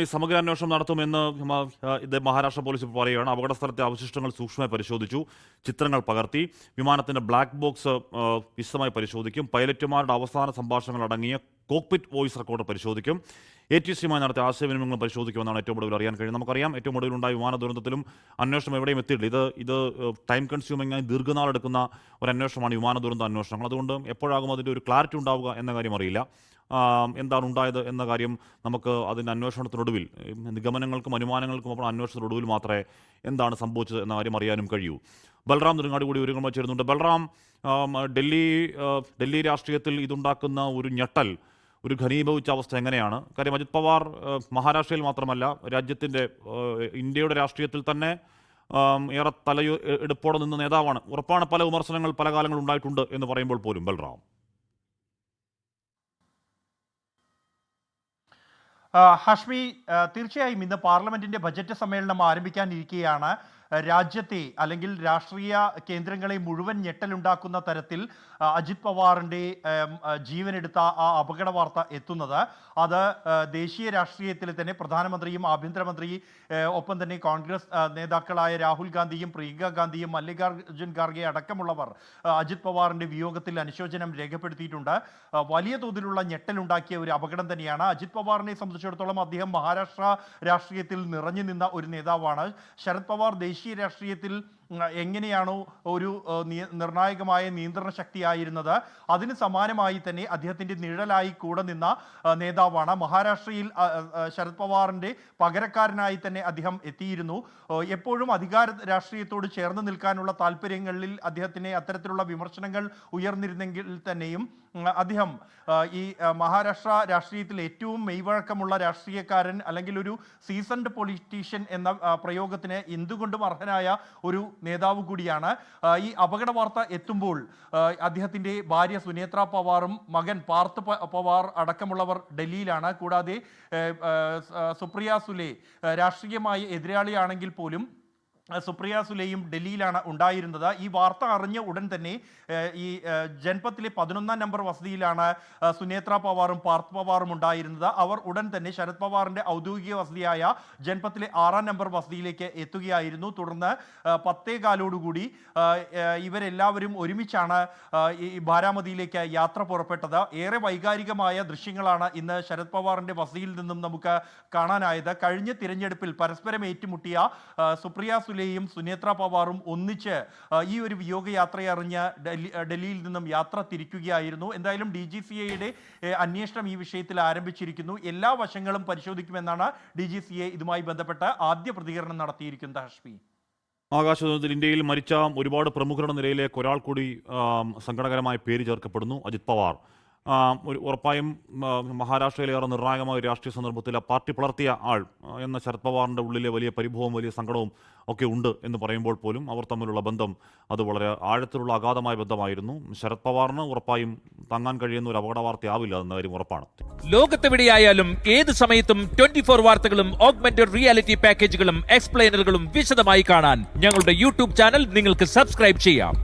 ഈ സമഗ്ര അന്വേഷണം നടത്തുമെന്ന് ഇത് മഹാരാഷ്ട്ര പോലീസ് പറയുകയാണ്. അപകട സ്ഥലത്തെ അവശിഷ്ടങ്ങൾ സൂക്ഷ്മമായി പരിശോധിച്ചു. ചിത്രങ്ങൾ പകർത്തി. വിമാനത്തിന്റെ ബ്ലാക്ക് ബോക്സ് വിശദമായി പരിശോധിക്കും. പൈലറ്റുമാരുടെ അവസാന സംഭാഷണങ്ങൾ അടങ്ങിയ കോക്പിറ്റ് വോയിസ് റെക്കോർഡ് പരിശോധിക്കും. എ ടി സിയുമായി നടത്തിയ ആശയവിനിമയങ്ങൾ പരിശോധിക്കുമെന്നാണ് ഏറ്റവും കൂടുതൽ അറിയാൻ കഴിയുന്നത്. നമുക്കറിയാം ഏറ്റവും കൂടുതൽ ഒടുവിലുണ്ടായ വിമാന ദുരന്തത്തിലും അന്വേഷണം എവിടെയും എത്തിയിട്ടില്ല. ഇത് ഇത് ടൈം കൺസ്യൂമിംഗ് ആയി ദീർഘനാളെടുക്കുന്ന ഒരു അന്വേഷണമാണ് വിമാന ദുരന്ത അന്വേഷണങ്ങൾ. അതുകൊണ്ട് എപ്പോഴാകും അതിന്റെ ഒരു ക്ലാരിറ്റി ഉണ്ടാവുക എന്ന കാര്യം അറിയില്ല. എന്താണ് ഉണ്ടായത് എന്ന കാര്യം നമുക്ക് അതിന്റെ അന്വേഷണത്തിനൊടുവിൽ നിഗമനങ്ങൾക്കും അനുമാനങ്ങൾക്കും അപ്പോൾ അന്വേഷണത്തിനൊടുവിൽ മാത്രമേ എന്താണ് സംഭവിച്ചത് എന്ന കാര്യം അറിയാനും കഴിയൂ. ബൽറാം നെടുങ്ങാടി കൂടി ഒരുങ്ങുമ്പോൾ ചേരുന്നുണ്ട്. ബൽറാം ഡൽഹി ഡൽഹി രാഷ്ട്രീയത്തിൽ ഇതുണ്ടാക്കുന്ന ഒരു ഞെട്ടൽ ഒരു ഘനീഭവിച്ച അവസ്ഥ എങ്ങനെയാണ്? കാര്യം അജിത് പവാർ മഹാരാഷ്ട്രയിൽ മാത്രമല്ല രാജ്യത്തിന്റെ ഇന്ത്യയുടെ രാഷ്ട്രീയത്തിൽ തന്നെ ഏറെ തലയോ എ- എടുപ്പോടെ നിന്ന നേതാവാണ്. ഉറപ്പാണ് പല വിമർശനങ്ങൾ പല കാലങ്ങൾ ഉണ്ടായിട്ടുണ്ട് എന്ന് പറയുമ്പോൾ പോലും ബൽറാം. ഹാഷ്മി തീർച്ചയായും ഇന്ന് പാർലമെന്റിന്റെ ബജറ്റ് സമ്മേളനം ആരംഭിക്കാനിരിക്കുകയാണ് രാജ്യത്തെ അല്ലെങ്കിൽ രാഷ്ട്രീയ കേന്ദ്രങ്ങളെ മുഴുവൻ ഞെട്ടലുണ്ടാക്കുന്ന തരത്തിൽ അജിത് ആ, ജീവനെടുത്ത ആ അപകട വാർത്ത എത്തുന്നത്. അത് ദേശീയ രാഷ്ട്രീയത്തിൽ തന്നെ പ്രധാനമന്ത്രിയും ആഭ്യന്തരമന്ത്രി ഒപ്പം തന്നെ കോൺഗ്രസ് നേതാക്കളായ രാഹുൽ ഗാന്ധിയും പ്രിയങ്ക ഗാന്ധിയും മല്ലികാർജുൻ ഖാർഗെ അടക്കമുള്ളവർ അജിത് പവാറിന്റെ വിയോഗത്തിൽ അനുശോചനം രേഖപ്പെടുത്തിയിട്ടുണ്ട്. വലിയ തോതിലുള്ള ഞെട്ടലുണ്ടാക്കിയ ഒരു അപകടം തന്നെയാണ്. അജിത് പവാറിനെ സംബന്ധിച്ചിടത്തോളം അദ്ദേഹം മഹാരാഷ്ട്ര രാഷ്ട്രീയത്തിൽ നിറഞ്ഞു നിന്ന ഒരു നേതാവാണ്. ശരത് പവാർ ദേശീയ രാഷ്ട്രീയത്തിൽ ഉം, എങ്ങനെയാണോ ഒരു നിർണായകമായ നിയന്ത്രണ ശക്തിയായിരുന്നത് അതിന് സമാനമായി തന്നെ അദ്ദേഹത്തിന്റെ നിഴലായി കൂടെ നിന്ന നേതാവാണ് മഹാരാഷ്ട്രയിൽ ശരത് പവാറിന്റെ പകരക്കാരനായി തന്നെ അദ്ദേഹം എത്തിയിരുന്നു. എപ്പോഴും അധികാര രാഷ്ട്രീയത്തോട് ചേർന്ന് നിൽക്കാനുള്ള താല്പര്യങ്ങളിൽ അദ്ദേഹത്തിന് അത്തരത്തിലുള്ള വിമർശനങ്ങൾ ഉയർന്നിരുന്നെങ്കിൽ തന്നെയും അദ്ദേഹം ഈ മഹാരാഷ്ട്ര രാഷ്ട്രീയത്തിൽ ഏറ്റവും മെയ്വഴക്കമുള്ള രാഷ്ട്രീയക്കാരൻ അല്ലെങ്കിൽ ഒരു സീസൺഡ് പൊളിറ്റീഷ്യൻ എന്ന പ്രയോഗത്തിന് എന്തുകൊണ്ടും അർഹനായ ഒരു നേതാവ് കൂടിയാണ്. ഈ അപകട വാർത്ത എത്തുമ്പോൾ അദ്ദേഹത്തിന്റെ ഭാര്യ സുനേത്ര പവാറും മകൻ പാർത്ത് പവാർ അടക്കമുള്ളവർ ഡൽഹിയിലാണ്. കൂടാതെ സുപ്രിയ സുലെ രാഷ്ട്രീയമായി എതിരാളിയാണെങ്കിൽ പോലും സുപ്രിയ സുലേയും ഡൽഹിയിലാണ് ഉണ്ടായിരുന്നത്. ഈ വാർത്ത അറിഞ്ഞ ഉടൻ തന്നെ ഈ ജൻപത്തിലെ പതിനൊന്നാം നമ്പർ വസതിയിലാണ് സുനേത്ര പവാറും പാർത്ത് പവാറും ഉണ്ടായിരുന്നത്. അവർ ഉടൻ തന്നെ ശരത് പവാറിന്റെ ഔദ്യോഗിക വസതിയായ ജൻപത്തിലെ ആറാം നമ്പർ വസതിയിലേക്ക് എത്തുകയായിരുന്നു. തുടർന്ന് പത്തേ കാലോടുകൂടി ഇവരെല്ലാവരും ഒരുമിച്ചാണ് ഈ ബാരാമതിയിലേക്ക് യാത്ര പുറപ്പെട്ടത്. ഏറെ വൈകാരികമായ ദൃശ്യങ്ങളാണ് ഇന്ന് ശരത് പവാറിന്റെ വസതിയിൽ നിന്നും നമുക്ക് കാണാനായത്. കഴിഞ്ഞ തിരഞ്ഞെടുപ്പിൽ പരസ്പരം ഏറ്റുമുട്ടിയ സുപ്രിയ സുലെയും സുനേത്ര പവാറും ഒന്നിച്ച് ഈ ഒരു വിയോഗയാത്രയെ അറിഞ്ഞ് ഡൽഹി ഡൽഹിയിൽ നിന്നും യാത്ര തിരിക്കുകയായിരുന്നു. എന്തായാലും ഡി ജി സി എയുടെ അന്വേഷണം ഈ വിഷയത്തിൽ ആരംഭിച്ചിരിക്കുന്നു. എല്ലാ വശങ്ങളും പരിശോധിക്കുമെന്നാണ് ഡി ജി സി എ ഇതുമായി ബന്ധപ്പെട്ട് ആദ്യ പ്രതികരണം നടത്തിയിരിക്കുന്നത് ഹഷ്മി. ആകാശവാദത്തിൽ ഇന്ത്യയിൽ മരിച്ച ഒരുപാട് പ്രമുഖരുടെ നിലയിലേക്ക് ഒരാൾ കൂടി സങ്കടകരമായ പേര് ചേർക്കപ്പെടുന്നു അജിത് പവാർ. ഒരു ഉറപ്പായും മഹാരാഷ്ട്രയിലെ മഹാരാഷ്ട്രയിലേറെ നിർണായകമായ ഒരു രാഷ്ട്രീയ സന്ദർഭത്തിൽ ആ പാർട്ടി പുലർത്തിയ ആൾ എന്ന ശരത് പവാറിന്റെ ഉള്ളിലെ വലിയ പരിഭവം വലിയ സങ്കടവും ഒക്കെ ഉണ്ട് എന്ന് പറയുമ്പോൾ പോലും അവർ തമ്മിലുള്ള ബന്ധം അത് വളരെ ആഴത്തിലുള്ള അഗാധമായ ബന്ധമായിരുന്നു. ശരത് പവാറിന് ഉറപ്പായും താങ്ങാൻ കഴിയുന്ന ഒരു അപകട വാർത്തയാവില്ല എന്ന കാര്യം ഉറപ്പാണ്. ലോകത്തെവിടെയായാലും ഏത് സമയത്തും ട്വന്റി ഫോർ വാർത്തകളും ഓഗ്മെന്റഡ് റിയാലിറ്റി പാക്കേജുകളും എക്സ്പ്ലെയിനറുകളും വിശദമായി കാണാൻ ഞങ്ങളുടെ യൂട്യൂബ് ചാനൽ നിങ്ങൾക്ക് സബ്സ്ക്രൈബ് ചെയ്യാം.